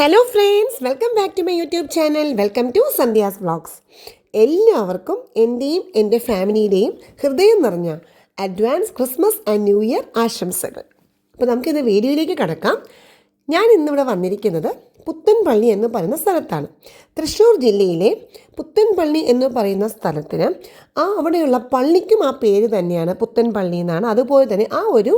Hello friends welcome back to my YouTube channel welcome to Sandhya's vlogs എല്ലാവർക്കും എന്റെയും എന്റെ ഫാമിലിയുടെയും ഹൃദയം നിറഞ്ഞ advance Christmas and New Year ആശംസകൾ. അപ്പോൾ നമുക്കിന്ന് വീഡിയോയിലേക്ക് കടക്കാം. ഞാൻ ഇന്നിവിടെ വന്നിരിക്കുന്നത് പുത്തൻപള്ളി എന്ന് പറയുന്ന സ്ഥലത്താണ്. തൃശ്ശൂർ ജില്ലയിലെ പുത്തൻപള്ളി എന്ന് പറയുന്ന സ്ഥലത്തിന് ആ അവിടെയുള്ള പള്ളിക്കും ആ പേര് തന്നെയാണ് പുത്തൻപള്ളി എന്നാണ്. അതുപോലെ തന്നെ ആ ഒരു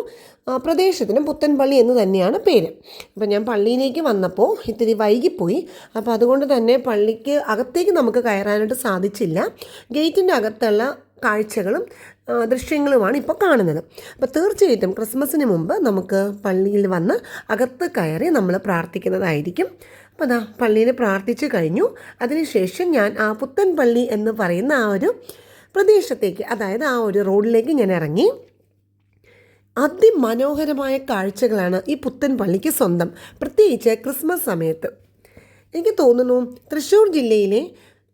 പ്രദേശത്തിനും പുത്തൻപള്ളി എന്ന് തന്നെയാണ് പേര്. അപ്പോൾ ഞാൻ പള്ളിയിലേക്ക് വന്നപ്പോൾ ഇത്തിരി വൈകിപ്പോയി. അപ്പോൾ അതുകൊണ്ട് തന്നെ പള്ളിക്ക് അകത്തേക്ക് നമുക്ക് കയറാനായിട്ട് സാധിച്ചില്ല. ഗേറ്റിന്റെ അകത്തുള്ള കാഴ്ചകളും ദൃശ്യങ്ങളുമാണ് ഇപ്പോൾ കാണുന്നത്. അപ്പോൾ തീർച്ചയായിട്ടും ക്രിസ്മസിന് മുമ്പ് നമുക്ക് പള്ളിയിൽ വന്ന് അകത്ത് കയറി നമ്മൾ പ്രാർത്ഥിക്കുന്നതായിരിക്കും. അപ്പോൾ അതാ പള്ളിയിൽ പ്രാർത്ഥിച്ചു കഴിഞ്ഞു. അതിനുശേഷം ഞാൻ ആ പുത്തൻ പള്ളി എന്ന് പറയുന്ന ആ ഒരു പ്രദേശത്തേക്ക് അതായത് ആ ഒരു റോഡിലേക്ക് ഞാൻ ഇറങ്ങി. അതിമനോഹരമായ കാഴ്ചകളാണ് ഈ പുത്തൻ പള്ളിക്ക് സ്വന്തം. പ്രത്യേകിച്ച് ക്രിസ്മസ് സമയത്ത്. എനിക്ക് തോന്നുന്നു തൃശ്ശൂർ ജില്ലയിലെ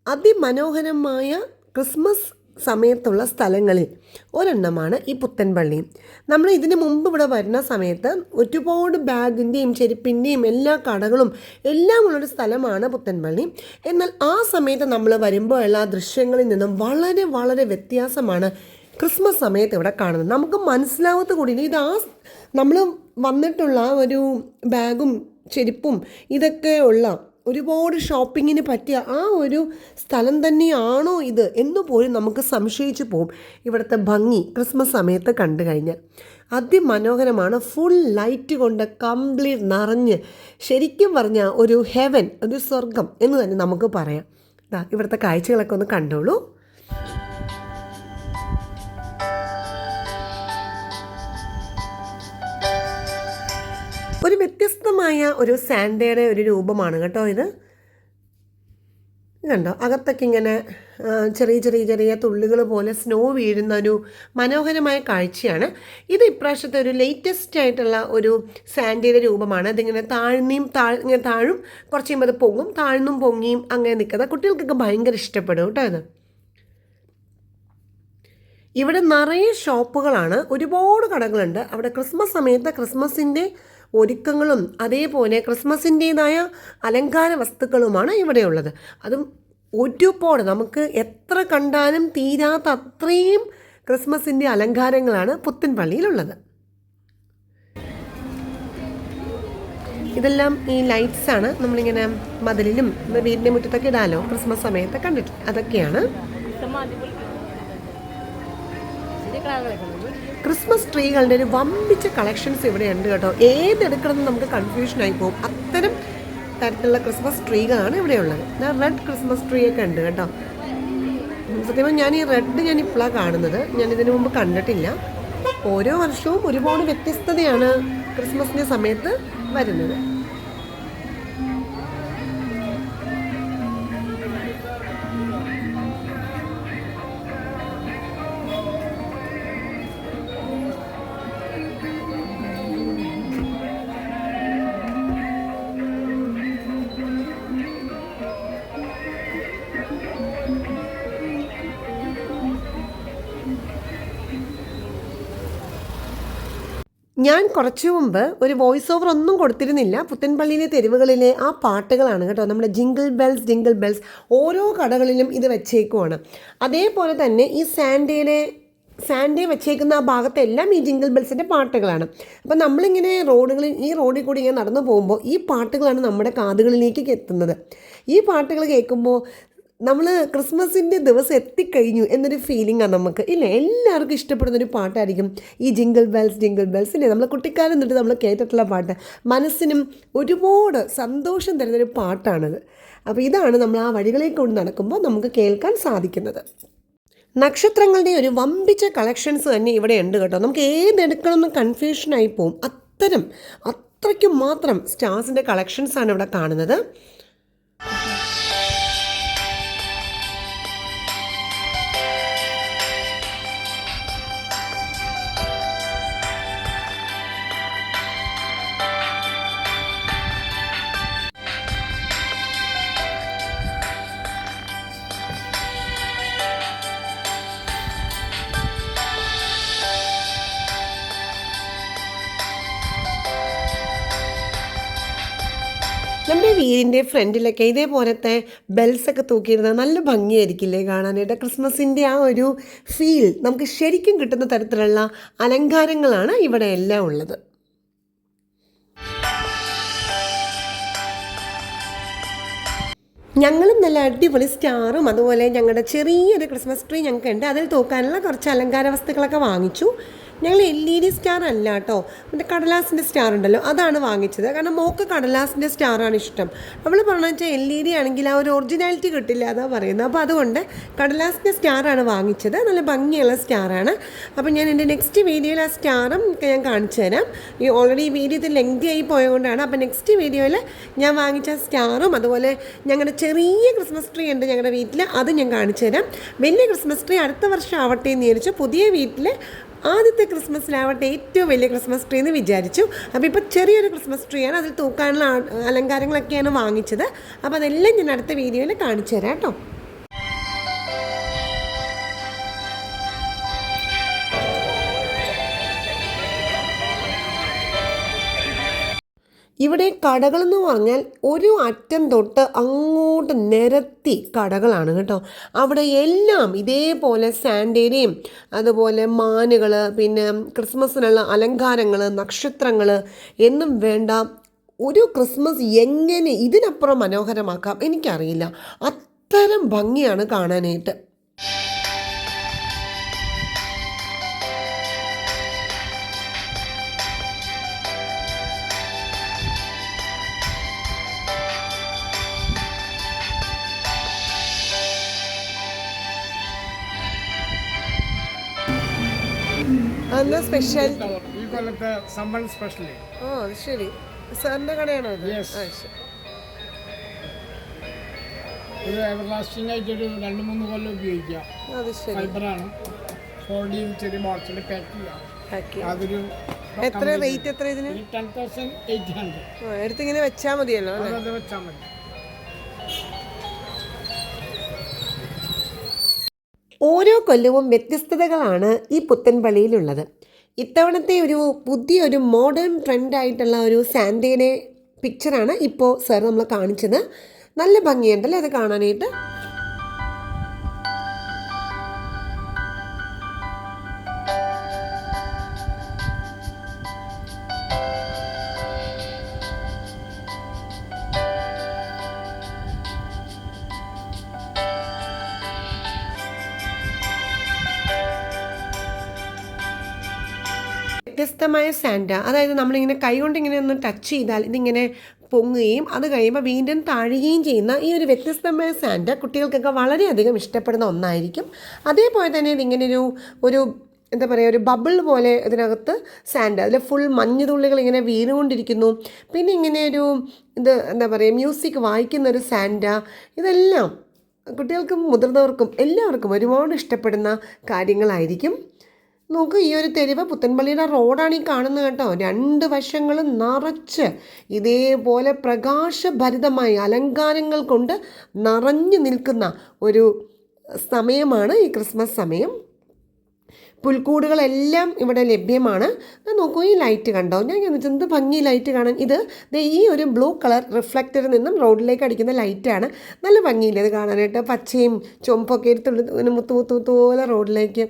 അതിമനോഹരമായ ക്രിസ്മസ് സമയത്തുള്ള സ്ഥലങ്ങളിൽ. ഒരെണ്ണമാണ് ഈ പുത്തൻപള്ളി നമ്മൾ ഇതിന് മുമ്പ് ഇവിടെ വരുന്ന സമയത്ത് ഒരുപാട് ബാഗിന്റെയും ചെരുപ്പിന്റെയും എല്ലാ കടകളും എല്ലാം ഉള്ളൊരു സ്ഥലമാണ് പുത്തൻപള്ളി എന്നാൽ ആ സമയത്ത് നമ്മൾ വരുമ്പോൾ എല്ലാ ദൃശ്യങ്ങളിൽ നിന്നും വളരെ വളരെ വ്യത്യാസമാണ് ക്രിസ്മസ് സമയത്ത് ഇവിടെ കാണുന്നത്. നമുക്ക് മനസ്സിലാവാത്ത കൂടി ഇത് ആ നമ്മൾ വന്നിട്ടുള്ള ഒരു ബാഗും ചെരുപ്പും ഇതൊക്കെ ഉള്ള ഒരുപാട് ഷോപ്പിങ്ങിന് പറ്റിയ ആ ഒരു സ്ഥലം തന്നെയാണോ ഇത് എന്ന് പോലും നമുക്ക് സംശയിച്ചു പോകും ഇവിടുത്തെ ഭംഗി ക്രിസ്മസ് സമയത്ത് കണ്ടു കഴിഞ്ഞാൽ. അതിമനോഹരമാണ്. ഫുൾ ലൈറ്റ് കൊണ്ട് കംപ്ലീറ്റ് നിറഞ്ഞ്. ശരിക്കും പറഞ്ഞാൽ ഒരു ഹെവൻ ഒരു സ്വർഗം എന്ന് തന്നെ നമുക്ക് പറയാം. ഇവിടുത്തെ കാഴ്ചകളൊക്കെ ഒന്ന് കണ്ടോളൂ. വ്യത്യസ്തമായ ഒരു സാൻഡയുടെ ഒരു രൂപമാണ് കേട്ടോ ഇത്. കണ്ടോ? അകത്തൊക്കെ ഇങ്ങനെ ചെറിയ ചെറിയ ചെറിയ തുള്ളികൾ പോലെ സ്നോ വീഴുന്ന ഒരു മനോഹരമായ കാഴ്ചയാണ്. ഇത് ഇപ്രാവശ്യത്തെ ഒരു ലേറ്റസ്റ്റ് ആയിട്ടുള്ള ഒരു സാൻഡിയുടെ രൂപമാണ്. അതിങ്ങനെ താഴ്ന്നിയും താഴ് ഇങ്ങനെ താഴും കുറച്ച് കഴിയുമ്പോൾ അത് പൊങ്ങും താഴ്ന്നും പൊങ്ങിയും അങ്ങനെ നിൽക്കുന്നത് കുട്ടികൾക്കൊക്കെ ഭയങ്കര ഇഷ്ടപ്പെടും കേട്ടോ ഇത്. ഇവിടെ നിറയെ ഷോപ്പുകളാണ്. ഒരുപാട് കടകളുണ്ട്. അവിടെ ക്രിസ്മസ് സമയത്ത് ക്രിസ്മസിന്റെ ഒരുക്കങ്ങളും അതേപോലെ ക്രിസ്മസിന്റേതായ അലങ്കാര വസ്തുക്കളുമാണ് ഇവിടെയുള്ളത്. അതും ഒരുപാട് നമുക്ക് എത്ര കണ്ടാലും തീരാത്ത അത്രയും ക്രിസ്മസിന്റെ അലങ്കാരങ്ങളാണ് പുത്തൻ പള്ളിയിലുള്ളത് ഇതെല്ലാം ഈ ലൈറ്റ്സ് ആണ് നമ്മളിങ്ങനെ മതിലിലും വീടിന്റെ മുറ്റത്തൊക്കെ ഇടാലോ ക്രിസ്മസ് സമയത്ത് കണ്ടിട്ട്. അതൊക്കെയാണ്. ക്രിസ്മസ് ട്രീകളുടെ ഒരു വമ്പിച്ച കളക്ഷൻസ് ഇവിടെ ഉണ്ട് കേട്ടോ ഏതെടുക്കണമെന്ന് നമുക്ക് കൺഫ്യൂഷൻ ആയി പോകും. അത്തരം തരത്തിലുള്ള ക്രിസ്മസ് ട്രീകളാണ് ഇവിടെ ഉള്ളത് ഞാൻ റെഡ് ക്രിസ്മസ് ട്രീ ഒക്കെ ഉണ്ട് കേട്ടോ. സത്യമായി ഞാൻ ഈ റെഡ് ഞാൻ ഇപ്പോഴാണ് കാണുന്നത്. ഞാൻ ഇതിനു മുമ്പ് കണ്ടിട്ടില്ല. ഓരോ വർഷവും ഒരുപാട് വ്യത്യസ്തതയാണ് ക്രിസ്മസിന്റെ സമയത്ത് വരുന്നത്. ഞാൻ കുറച്ചു മുമ്പ് ഒരു വോയിസ് ഓവർ ഒന്നും കൊടുത്തിരുന്നില്ല. പുത്തൻപള്ളിയിലെ തെരുവുകളിലെ ആ പാട്ടുകളാണ് കേട്ടോ. നമ്മുടെ ജിങ്കിൾ ബെൽസ് ജിങ്കിൾ ബെൽസ് ഓരോ കടകളിലും ഇത് വെച്ചേക്കുവാണ്. അതേപോലെ തന്നെ ഈ സാൻഡേയിലെ സാൻഡേ വെച്ചേക്കുന്ന ആ ഭാഗത്തെല്ലാം ഈ ജിങ്കിൾ ബെൽസിന്റെ പാട്ടുകളാണ്. അപ്പം നമ്മളിങ്ങനെ റോഡുകളിൽ ഈ റോഡിൽ കൂടി ഇങ്ങനെ നടന്നു പോകുമ്പോൾ ഈ പാട്ടുകളാണ് നമ്മുടെ കാതുകളിലേക്ക് എത്തുന്നത്. ഈ പാട്ടുകൾ കേൾക്കുമ്പോൾ നമ്മൾ ക്രിസ്മസിന്റെ ദിവസം എത്തിക്കഴിഞ്ഞു എന്നൊരു ഫീലിംഗാണ് നമുക്ക്. ഇല്ല? എല്ലാവർക്കും ഇഷ്ടപ്പെടുന്ന ഒരു പാട്ടായിരിക്കും ഈ ജിങ്കിൾ ബെൽസ് ജിങ്കിൾ ബെൽസ് ഇല്ലേ? നമ്മൾ കുട്ടിക്കാലം തൊട്ട് നമ്മൾ കേട്ടിട്ടുള്ള പാട്ട്. മനസ്സിനും ഒരുപാട് സന്തോഷം തരുന്നൊരു പാട്ടാണത്. അപ്പോൾ ഇതാണ് നമ്മൾ ആ വഴികളിൽ കൊണ്ട് നടക്കുമ്പോൾ നമുക്ക് കേൾക്കാൻ സാധിക്കുന്നത്. നക്ഷത്രങ്ങളുടെ ഒരു വമ്പിച്ച കളക്ഷൻസ് തന്നെ ഇവിടെ ഉണ്ട് കേട്ടോ. നമുക്ക് ഏതെടുക്കണമെന്ന് കൺഫ്യൂഷനായി പോവും. അത്തരം അത്രയ്ക്കും മാത്രം സ്റ്റാർസിന്റെ കളക്ഷൻസാണ് ഇവിടെ കാണുന്നത്. വീടിന്റെ ഫ്രണ്ടിലൊക്കെ ഇതേപോലത്തെ ബെൽസൊക്കെ തൂക്കിയിരുന്നത് നല്ല ഭംഗിയായിരിക്കില്ലേ കാണാനായിട്ട്. ക്രിസ്മസിന്റെ ആ ഒരു ഫീൽ നമുക്ക് ശരിക്കും കിട്ടുന്ന തരത്തിലുള്ള അലങ്കാരങ്ങളാണ് ഇവിടെ എല്ലാം ഉള്ളത്. ഞങ്ങളും നല്ല അടിപൊളി സ്റ്റാറും അതുപോലെ ഞങ്ങളുടെ ചെറിയൊരു ക്രിസ്മസ് ട്രീ ഞങ്ങൾക്ക് ഉണ്ട് അതിൽ തൂക്കാനുള്ള കുറച്ച് അലങ്കാര വസ്തുക്കളൊക്കെ വാങ്ങിച്ചു. ഞങ്ങൾ എൽ ഇ ഡി സ്റ്റാർ അല്ല കേട്ടോ മറ്റേ കടലാസിന്റെ സ്റ്റാർ ഉണ്ടല്ലോ അതാണ് വാങ്ങിച്ചത്. കാരണം മോക്ക് കടലാസിന്റെ സ്റ്റാറാണ് ഇഷ്ടം. നമ്മൾ പറഞ്ഞു വെച്ചാൽ എൽ ഇ ഡി ആണെങ്കിൽ ആ ഒരു ഒറിജിനാലിറ്റി കിട്ടില്ല അതാണ് പറയുന്നത്. അപ്പോൾ അതുകൊണ്ട് കടലാസിന്റെ സ്റ്റാറാണ് വാങ്ങിച്ചത്. നല്ല ഭംഗിയുള്ള സ്റ്റാറാണ് അപ്പോൾ ഞാൻ എന്റെ നെക്സ്റ്റ് വീഡിയോയിൽ ആ സ്റ്റാറും ഞാൻ കാണിച്ചു തരാം. ഈ ഓൾറെഡി ഈ വീഡിയോ ഇത് ലെങ്തി ആയി പോയതുകൊണ്ടാണ്. അപ്പോൾ നെക്സ്റ്റ് വീഡിയോയിൽ ഞാൻ വാങ്ങിച്ച സ്റ്റാറും അതുപോലെ ഞങ്ങളുടെ ചെറിയ ക്രിസ്മസ് ട്രീ ഉണ്ട് ഞങ്ങളുടെ വീട്ടിൽ അത് ഞാൻ കാണിച്ചു തരാം. വലിയ ക്രിസ്മസ് ട്രീ അടുത്ത വർഷം ആവട്ടെ എന്ന് വിചാരിച്ചു പുതിയ വീട്ടിൽ ആദ്യത്തെ ക്രിസ്മസിലാവട്ടെ ഏറ്റവും വലിയ ക്രിസ്മസ് ട്രീ എന്ന് വിചാരിച്ചു. അപ്പോൾ ഇപ്പോൾ ചെറിയൊരു ക്രിസ്മസ് ട്രീ ആണ്. അതിൽ തൂക്കാനുള്ള അലങ്കാരങ്ങളൊക്കെയാണ് വാങ്ങിച്ചത്. അപ്പോൾ അതെല്ലാം ഞാൻ അടുത്ത വീഡിയോയിൽ കാണിച്ചു തരാം കേട്ടോ. ഇവിടെ കടകളെന്ന് പറഞ്ഞാൽ ഒരു അറ്റം തൊട്ട് അങ്ങോട്ട് നിരത്തി കടകളാണ് കേട്ടോ. അവിടെ എല്ലാം ഇതേപോലെ സാൻഡേരിയും അതുപോലെ മാനുകൾ പിന്നെ ക്രിസ്മസിനുള്ള അലങ്കാരങ്ങൾ നക്ഷത്രങ്ങൾ എന്നും വേണ്ട ഒരു ക്രിസ്മസ് എങ്ങനെ ഇതിനപ്പുറം മനോഹരമാക്കാം എനിക്കറിയില്ല. അത്തരം ഭംഗിയാണ് കാണാനായിട്ട്. അന്ന് സ്പെഷ്യൽ ഈ കൊല്ലത്തെ സമ്മൺ സ്പെഷ്യലി ഓ ശരി. സാറിന്റെ കടയാണോ ഇത്? Yes. ആ, ശരി. ഇത് എവർലാസ്റ്റിംഗ് ആയിട്ട് ഒരു രണ്ട് മൂന്ന് കൊല്ലം ഉപയോഗിക്കാം. അത് ശരി. ഫൈബറാണ് ഫോൾഡ് ചെയ്ത് ചെറിയ ബോക്സിൽ പാക്ക് ചെയ്യാം. ഓക്കെ അതൊരു എത്ര റേറ്റ് എത്ര ഇതിന്? ടെൻ തൗസൻഡ് എയ്റ്റ് ഹൺഡ്രഡ് എടുത്തിങ്ങനെ വെച്ചാൽ മതിയല്ലോ അല്ലേ? അതത് വെച്ചാൽ മതി. ഓരോ കൊല്ലവും വ്യത്യസ്തതകളാണ് ഈ പുത്തൻപള്ളിയിലുള്ളത് ഇത്തവണത്തെ ഒരു പുതിയൊരു മോഡേൺ ട്രെൻഡായിട്ടുള്ള ഒരു സാൻഡേനെ പിക്ചറാണ് ഇപ്പോൾ സാർ നമ്മൾ കാണിച്ചത്. നല്ല ഭംഗിയുണ്ടല്ലേ അത് കാണാനായിട്ട്? സാൻഡ അതായത് നമ്മളിങ്ങനെ കൈകൊണ്ട് ഇങ്ങനെ ഒന്ന് ടച്ച് ചെയ്താൽ ഇതിങ്ങനെ പൊങ്ങുകയും അത് കഴിയുമ്പോൾ വീണ്ടും താഴുകയും ചെയ്യുന്ന ഈ ഒരു വ്യത്യസ്തമായ സാൻഡ കുട്ടികൾക്കൊക്കെ വളരെയധികം ഇഷ്ടപ്പെടുന്ന ഒന്നായിരിക്കും. അതേപോലെ തന്നെ ഇതിങ്ങനെ ഒരു ഒരു എന്താ പറയുക ഒരു ബബിൾ പോലെ ഇതിനകത്ത് സാൻഡ് അതിൽ ഫുൾ മഞ്ഞുതുള്ളികൾ ഇങ്ങനെ വീണുകൊണ്ടിരിക്കുന്നു. പിന്നെ ഇങ്ങനെ ഒരു ഇത് എന്താ പറയുക മ്യൂസിക് വായിക്കുന്ന ഒരു സാൻഡ ഇതെല്ലാം കുട്ടികൾക്കും മുതിർന്നവർക്കും എല്ലാവർക്കും ഒരുപാട് ഇഷ്ടപ്പെടുന്ന കാര്യങ്ങളായിരിക്കും. നോക്കൂ ഈ ഒരു തെരുവ് പുത്തൻപള്ളിയുടെ റോഡാണ് ഈ കാണുന്നത് കേട്ടോ. രണ്ട് വശങ്ങളും നിറച്ച് ഇതേപോലെ പ്രകാശഭരിതമായി അലങ്കാരങ്ങൾ കൊണ്ട് നിറഞ്ഞു നിൽക്കുന്ന ഒരു സമയമാണ് ഈ ക്രിസ്മസ് സമയം. പുൽക്കൂടുകളെല്ലാം ഇവിടെ ലഭ്യമാണ്. നോക്കൂ ഈ ലൈറ്റ് കണ്ടോ? ഞാൻ ഇങ്ങനെ എന്ത് ഭംഗി ലൈറ്റ് കാണാൻ? ഇത് ഈ ഒരു ബ്ലൂ കളർ റിഫ്ലക്റ്ററിൽ നിന്നും റോഡിലേക്ക് അടിക്കുന്ന ലൈറ്റാണ്. നല്ല ഭംഗിയില്ലേ ഇത് കാണാനായിട്ട്? പച്ചയും ചുമപ്പൊക്കെ എടുത്തുള്ള മുത്തു മുത്തു മുത്തു പോലെ റോഡിലേക്ക്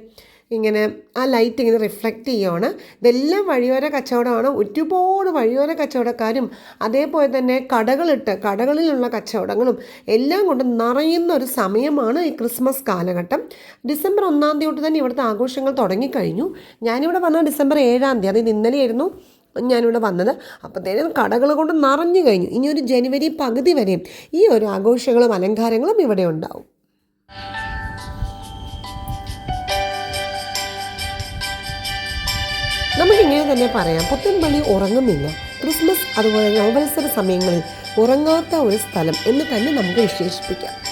ഇങ്ങനെ ആ ലൈറ്റ് ഇങ്ങനെ റിഫ്ലക്റ്റ് ചെയ്യുവാണ് ഇതെല്ലാം വഴിയോര കച്ചവടമാണ്. ഒരുപാട് വഴിയോര കച്ചവടക്കാരും അതേപോലെ തന്നെ കടകളിട്ട് കടകളിലുള്ള കച്ചവടങ്ങളും എല്ലാം കൊണ്ട് നിറയുന്ന ഒരു സമയമാണ് ഈ ക്രിസ്മസ് കാലഘട്ടം. ഡിസംബർ ഒന്നാം തീയതി തൊട്ട് തന്നെ ഇവിടുത്തെ ആഘോഷങ്ങൾ തുടങ്ങിക്കഴിഞ്ഞു. ഞാനിവിടെ വന്നത് ഡിസംബർ ഏഴാം തീയതി അതായത് ഇന്നലെയായിരുന്നു ഞാനിവിടെ വന്നത്. അപ്പോഴത്തേനും കടകൾ കൊണ്ട് നിറഞ്ഞു കഴിഞ്ഞു. ഇനി ഒരു ജനുവരി പകുതി വരെയും ഈ ഒരു ആഘോഷങ്ങളും അലങ്കാരങ്ങളും ഇവിടെ ഉണ്ടാവും. നമുക്കിങ്ങനെ തന്നെ പറയാം. പുത്തൻപള്ളി ഉറങ്ങുന്നില്ല. ക്രിസ്മസ് അതുപോലെ നവവത്സര സമയങ്ങളിൽ ഉറങ്ങാത്ത ഒരു സ്ഥലം എന്ന് തന്നെ നമുക്ക് വിശേഷിപ്പിക്കാം.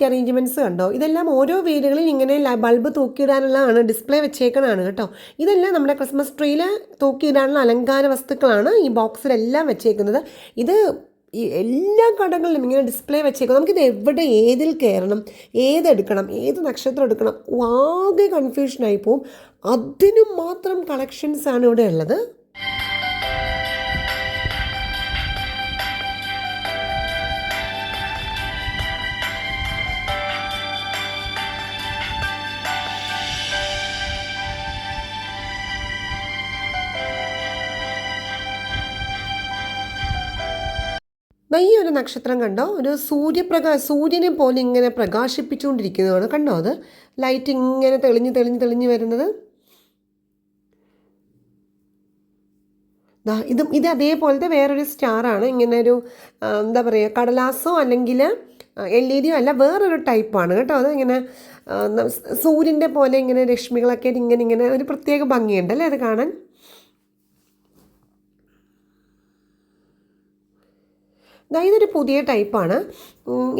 ലൈറ്റ് അറേഞ്ച്മെന്റ്സ് കണ്ടോ? ഇതെല്ലാം ഓരോ വീടുകളിൽ ഇങ്ങനെ ബൾബ് തൂക്കിയിടാനുള്ളതാണ് ഡിസ്പ്ലേ വെച്ചേക്കണാണ് കേട്ടോ. ഇതെല്ലാം നമ്മുടെ ക്രിസ്മസ് ട്രീയിൽ തൂക്കിയിടാനുള്ള അലങ്കാര വസ്തുക്കളാണ് ഈ ബോക്സിലെല്ലാം വെച്ചേക്കുന്നത്. ഇത് ഈ എല്ലാ കടകളിലും ഇങ്ങനെ ഡിസ്പ്ലേ വെച്ചേക്കും. നമുക്കിത് എവിടെ ഏതിൽ കയറണം ഏതെടുക്കണം ഏത് നക്ഷത്രം എടുക്കണം ആകെ കൺഫ്യൂഷനായി പോവും. അതിനും മാത്രം കളക്ഷൻസ് ആണ് ഇവിടെ ഉള്ളത്. ഈ ഒരു നക്ഷത്രം കണ്ടോ? ഒരു സൂര്യപ്രകാശ സൂര്യനെ പോലെ ഇങ്ങനെ പ്രകാശിപ്പിച്ചുകൊണ്ടിരിക്കുന്നതാണ്. കണ്ടോ അത്? ലൈറ്റ് ഇങ്ങനെ തെളിഞ്ഞ് തെളിഞ്ഞ് തെളിഞ്ഞ് വരുന്നത്. ഇതും ഇത് അതേപോലത്തെ വേറൊരു സ്റ്റാറാണ് ഇങ്ങനെ ഒരു എന്താ പറയുക കടലാസോ അല്ലെങ്കിൽ എൽ ഇ ഡിയോ അല്ല വേറൊരു ടൈപ്പാണ് കേട്ടോ അത്. ഇങ്ങനെ സൂര്യന്റെ പോലെ ഇങ്ങനെ രശ്മികളൊക്കെ ഇങ്ങനെ ഇങ്ങനെ ഒരു പ്രത്യേക ഭംഗിയുണ്ട് അല്ലേ അത് കാണാൻ? ഇതൊരു പുതിയ ടൈപ്പാണ്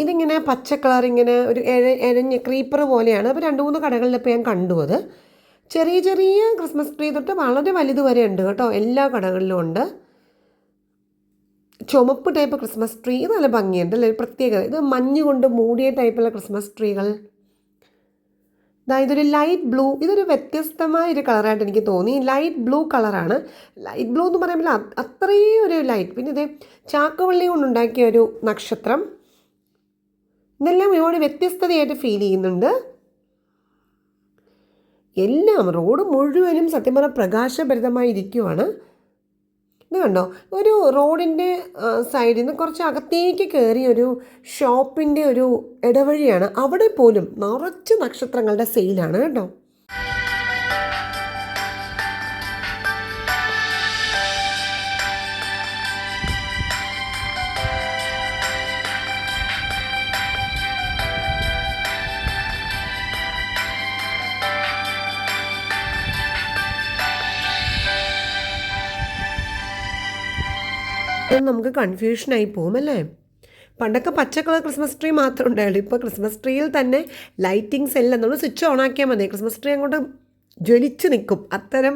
ഇതിങ്ങനെ പച്ച കളർ ഇങ്ങനെ ഒരു എഴ എഴഞ്ഞ് ക്രീപ്പർ പോലെയാണ്. അപ്പോൾ രണ്ട് മൂന്ന് കടകളിൽ ഇപ്പോൾ ഞാൻ കണ്ടു അത്. ചെറിയ ചെറിയ ക്രിസ്മസ് ട്രീ തൊട്ട് വളരെ വലുത് വരെ ഉണ്ട് കേട്ടോ. എല്ലാ കടകളിലും ഉണ്ട്. ചുമപ്പ് ടൈപ്പ് ക്രിസ്മസ് ട്രീ നല്ല ഭംഗിയുണ്ട് അല്ലെ? പ്രത്യേകത. ഇത് മഞ്ഞ് കൊണ്ട് മൂടിയ ടൈപ്പുള്ള ക്രിസ്മസ് ട്രീകൾ ഇതൊരു ലൈറ്റ് ബ്ലൂ ഇതൊരു വ്യത്യസ്തമായ ഒരു കളറായിട്ട് എനിക്ക് തോന്നി. ലൈറ്റ് ബ്ലൂ കളറാണ് ലൈറ്റ് ബ്ലൂ എന്ന് പറയുമ്പോൾ അത് അത്രയും ഒരു ലൈറ്റ് പിന്നെ ഇത് ചാക്കുവള്ളി കൊണ്ടുണ്ടാക്കിയ ഒരു നക്ഷത്രം. ഇതെല്ലാം ഒരുപാട് വ്യത്യസ്തതയായിട്ട് ഫീൽ ചെയ്യുന്നുണ്ട്. എല്ലാം റോഡ് മുഴുവനും സത്യം പറഞ്ഞാൽ പ്രകാശഭരിതമായി ഇരിക്കുവാണ് ഇത് കണ്ടോ? ഒരു റോഡിന്റെ സൈഡിൽ നിന്ന് കുറച്ച് അകത്തേക്ക് കയറിയ ഒരു ഷോപ്പിന്റെ ഒരു ഇടവഴിയാണ്. അവിടെ പോലും നിറച്ച് നക്ഷത്രങ്ങളുടെ സെയിലാണ് കേട്ടോ. ഇത് നമുക്ക് കൺഫ്യൂഷനായി പോകും അല്ലേ പണ്ടൊക്കെ പച്ച കളർ ക്രിസ്മസ് ട്രീ മാത്രം ഉണ്ടായുള്ളൂ ഇപ്പോൾ ക്രിസ്മസ് ട്രീയിൽ തന്നെ ലൈറ്റിങ്സ് എല്ലാം നമ്മൾ സ്വിച്ച് ഓൺ ആക്കിയാൽ മതി. ക്രിസ്മസ് ട്രീ അങ്ങോട്ട് ജ്വലിച്ച് നിൽക്കും. അത്തരം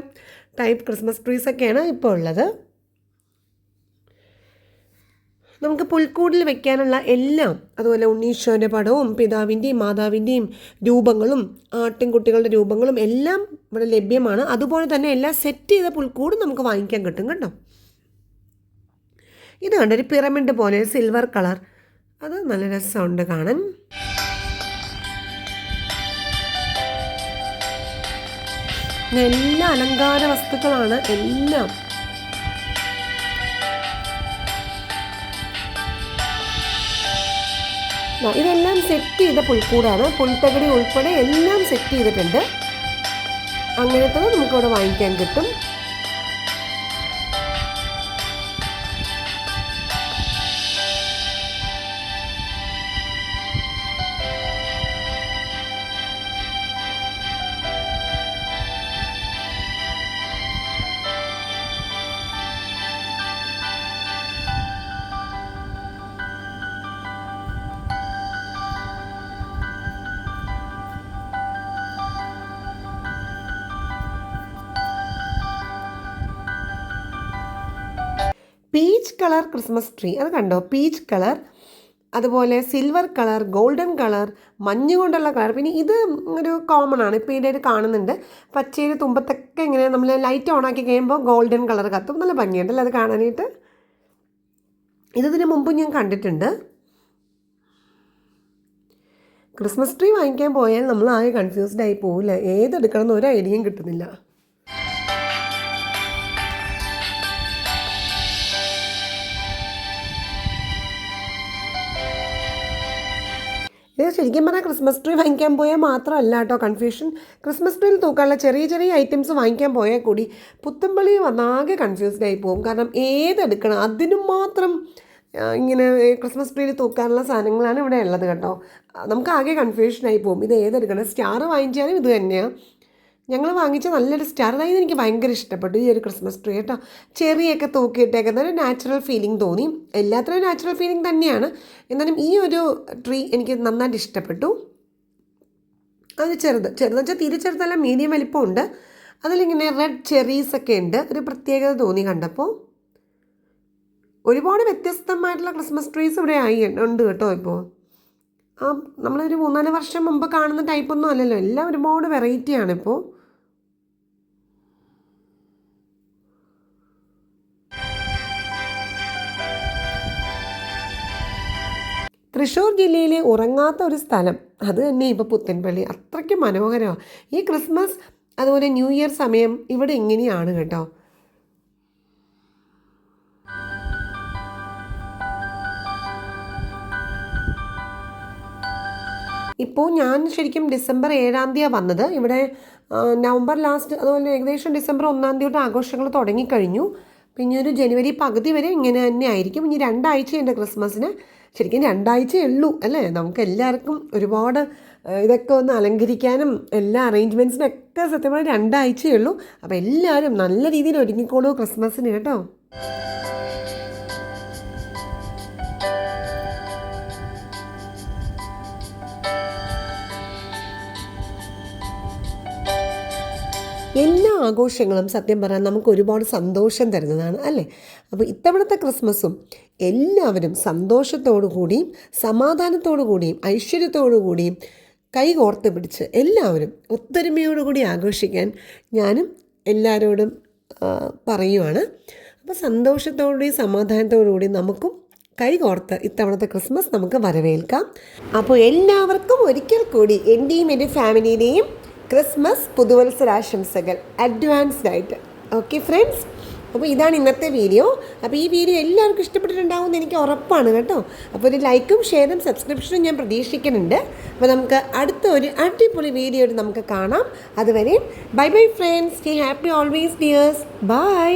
ടൈപ്പ് ക്രിസ്മസ് ട്രീസ് ഒക്കെയാണ് ഇപ്പോൾ ഉള്ളത്. നമുക്ക് പുൽക്കൂടിൽ വെക്കാനുള്ള എല്ലാം അതുപോലെ ഉണ്ണീശ്വരന്റെ പടവും പിതാവിന്റെയും മാതാവിന്റെയും രൂപങ്ങളും ആട്ടിൻകുട്ടികളുടെ രൂപങ്ങളും എല്ലാം ഇവിടെ ലഭ്യമാണ്. അതുപോലെ തന്നെ എല്ലാം സെറ്റ് ചെയ്ത പുൽക്കൂടും നമുക്ക് വാങ്ങിക്കാൻ കിട്ടും കേട്ടോ. ഇത് കണ്ട ഒരു പിറമിഡ് പോലെ സിൽവർ കളർ അത് നല്ല രസമുണ്ട് കാണാൻ. എല്ലാ അലങ്കാര വസ്തുക്കളാണ് എല്ലാം. ഇതെല്ലാം സെറ്റ് ചെയ്ത പുൽക്കൂടാണ്. പുൽത്തകടി ഉൾപ്പെടെ എല്ലാം സെറ്റ് ചെയ്തിട്ടുണ്ട്. അങ്ങനത്തത് നമുക്കിവിടെ വാങ്ങിക്കാൻ കിട്ടും. കളർ ക്രിസ്മസ് ട്രീ അത് കണ്ടോ? പീച്ച് കളർ അതുപോലെ സിൽവർ കളർ ഗോൾഡൻ കളർ മഞ്ഞ് കൊണ്ടുള്ള കളർ പിന്നെ ഇത് ഒരു കോമൺ ആണ്. ഇപ്പോൾ ഇതിന്റെ കാണുന്നുണ്ട്. പച്ചയിൽ തുമ്പത്തൊക്കെ ഇങ്ങനെ നമ്മൾ ലൈറ്റ് ഓൺ ആക്കി കഴിയുമ്പോൾ ഗോൾഡൻ കളർ കത്തും. നല്ല ഭംഗിയുണ്ടല്ലോ അത് കാണാനായിട്ട്. ഇതിന് മുമ്പ് ഞാൻ കണ്ടിട്ടുണ്ട്. ക്രിസ്മസ് ട്രീ വാങ്ങിക്കാൻ പോയാൽ നമ്മൾ ആകെ കൺഫ്യൂസ്ഡ് ആയി പോവില്ല? ഏതെടുക്കണം എന്ന് ഒരു ഐഡിയയും കിട്ടുന്നില്ല. ഇത് ശരിക്കും പറഞ്ഞാൽ ക്രിസ്മസ് ട്രീ വാങ്ങിക്കാൻ പോയാൽ മാത്രമല്ല കേട്ടോ കൺഫ്യൂഷൻ ക്രിസ്മസ് ട്രീയിൽ തൂക്കാനുള്ള ചെറിയ ചെറിയ ഐറ്റംസ് വാങ്ങിക്കാൻ പോയാൽ കൂടി പുത്തമ്പള്ളി വന്നാകെ കൺഫ്യൂസ്ഡ് ആയി പോകും. കാരണം ഏതെടുക്കണം അതിനും മാത്രം ഇങ്ങനെ ക്രിസ്മസ് ട്രീയിൽ തൂക്കാനുള്ള സാധനങ്ങളാണ് ഇവിടെ ഉള്ളത് കേട്ടോ. നമുക്ക് ആകെ കൺഫ്യൂഷനായി പോകും. ഇത് ഏതെടുക്കണം സ്റ്റാർ വാങ്ങിച്ചാലും ഇത് തന്നെയാണ് ഞങ്ങൾ വാങ്ങിച്ച നല്ലൊരു സ്റ്റാർ. അതായത് എനിക്ക് ഭയങ്കര ഇഷ്ടപ്പെട്ടു ഈ ഒരു ക്രിസ്മസ് ട്രീ കേട്ടോ. ചെറിയൊക്കെ തൂക്കിയിട്ടേക്കുന്ന ഒരു നാച്ചുറൽ ഫീലിംഗ് തോന്നി. എല്ലാത്തിനും നാച്ചുറൽ ഫീലിംഗ് തന്നെയാണ്. എന്നാലും ഈ ഒരു ട്രീ എനിക്ക് നന്നായിട്ട് ഇഷ്ടപ്പെട്ടു. അത് ചെറുത്. ചെറുതെന്ന് വെച്ചാൽ തീരെ ചെറുതല്ല മീഡിയം വലിപ്പമുണ്ട്. അതിലിങ്ങനെ റെഡ് ചെറീസ് ഒക്കെ ഉണ്ട്. ഒരു പ്രത്യേകത തോന്നി കണ്ടപ്പോൾ ഒരുപാട് വ്യത്യസ്തമായിട്ടുള്ള ക്രിസ്മസ് ട്രീസ് ഇവിടെ ആയി ഉണ്ട് കേട്ടോ ഇപ്പോൾ ആ നമ്മളൊരു മൂന്നാൽ വർഷം മുമ്പ് കാണുന്ന ടൈപ്പൊന്നും അല്ലല്ലോ. എല്ലാം ഒരുപാട് വെറൈറ്റിയാണ് തൃശ്ശൂർ ജില്ലയിലെ ഉറങ്ങാത്ത ഒരു സ്ഥലം. അത് തന്നെ ഇപ്പോൾ പുത്തൻപള്ളി. അത്രയ്ക്ക് മനോഹരമാണ് ഈ ക്രിസ്മസ് അതുപോലെ ന്യൂ ഇയർ സമയം ഇവിടെ ഇങ്ങനെയാണ് കേട്ടോ. ഇപ്പോൾ ഞാൻ ശരിക്കും ഡിസംബർ ഏഴാം തീയതിയാണ് വന്നത്. ഇവിടെ നവംബർ ലാസ്റ്റ് അതുപോലെ ഏകദേശം ഡിസംബർ ഒന്നാം തീയതി ആഘോഷങ്ങൾ തുടങ്ങിക്കഴിഞ്ഞു. പിന്നെ ഒരു ജനുവരി പകുതി വരെ ഇങ്ങനെ തന്നെ ആയിരിക്കും. ഇനി രണ്ടാഴ്ചയുണ്ട് ക്രിസ്മസിന്. ശരിക്കും രണ്ടാഴ്ചയേ ഉള്ളൂ അല്ലേ? നമുക്ക് എല്ലാവർക്കും ഒരുപാട് ഇതൊക്കെ ഒന്ന് അലങ്കരിക്കാനും എല്ലാ അറേഞ്ച്മെന്റ്സിനൊക്കെ സത്യം പറഞ്ഞാൽ രണ്ടാഴ്ചയേ ഉള്ളൂ. അപ്പോൾ എല്ലാവരും നല്ല രീതിയിൽ ഒരുങ്ങിക്കോളൂ ക്രിസ്മസിന് കേട്ടോ. എല്ലാ ആഘോഷങ്ങളും സത്യം പറഞ്ഞാൽ നമുക്ക് ഒരുപാട് സന്തോഷം തരുന്നതാണ് അല്ലേ? അപ്പോൾ ഇത്തവണത്തെ ക്രിസ്മസും എല്ലാവരും സന്തോഷത്തോടു കൂടിയും സമാധാനത്തോടു കൂടിയും ഐശ്വര്യത്തോടു കൂടിയും കൈകോർത്ത് പിടിച്ച് എല്ലാവരും ഒത്തൊരുമയോടുകൂടി ആഘോഷിക്കാൻ ഞാനും എല്ലാവരോടും പറയുവാണ്. അപ്പോൾ സന്തോഷത്തോടുകൂടി സമാധാനത്തോടുകൂടി നമുക്കും കൈകോർത്ത് ഇത്തവണത്തെ ക്രിസ്മസ് നമുക്ക് വരവേൽക്കാം. അപ്പോൾ എല്ലാവർക്കും ഒരിക്കൽ കൂടി എന്റെയും എന്റെ ഫാമിലിയുടെയും ക്രിസ്മസ് പുതുവത്സരാശംസകൾ അഡ്വാൻസ്ഡ് ആയിട്ട് ഓക്കെ ഫ്രണ്ട്സ്? അപ്പോൾ ഇതാണ് ഇന്നത്തെ വീഡിയോ. അപ്പോൾ ഈ വീഡിയോ എല്ലാവർക്കും ഇഷ്ടപ്പെട്ടിട്ടുണ്ടാവും എന്ന് എനിക്ക് ഉറപ്പാണ് കേട്ടോ. അപ്പോൾ ഒരു ലൈക്കും ഷെയറും സബ്സ്ക്രിപ്ഷനും ഞാൻ പ്രതീക്ഷിക്കുന്നുണ്ട്. അപ്പോൾ നമുക്ക് അടുത്ത ഒരു അടിപൊളി വീഡിയോ നമുക്ക് കാണാം. അതുവരെ bye bye friends. Happy always dears. Bye.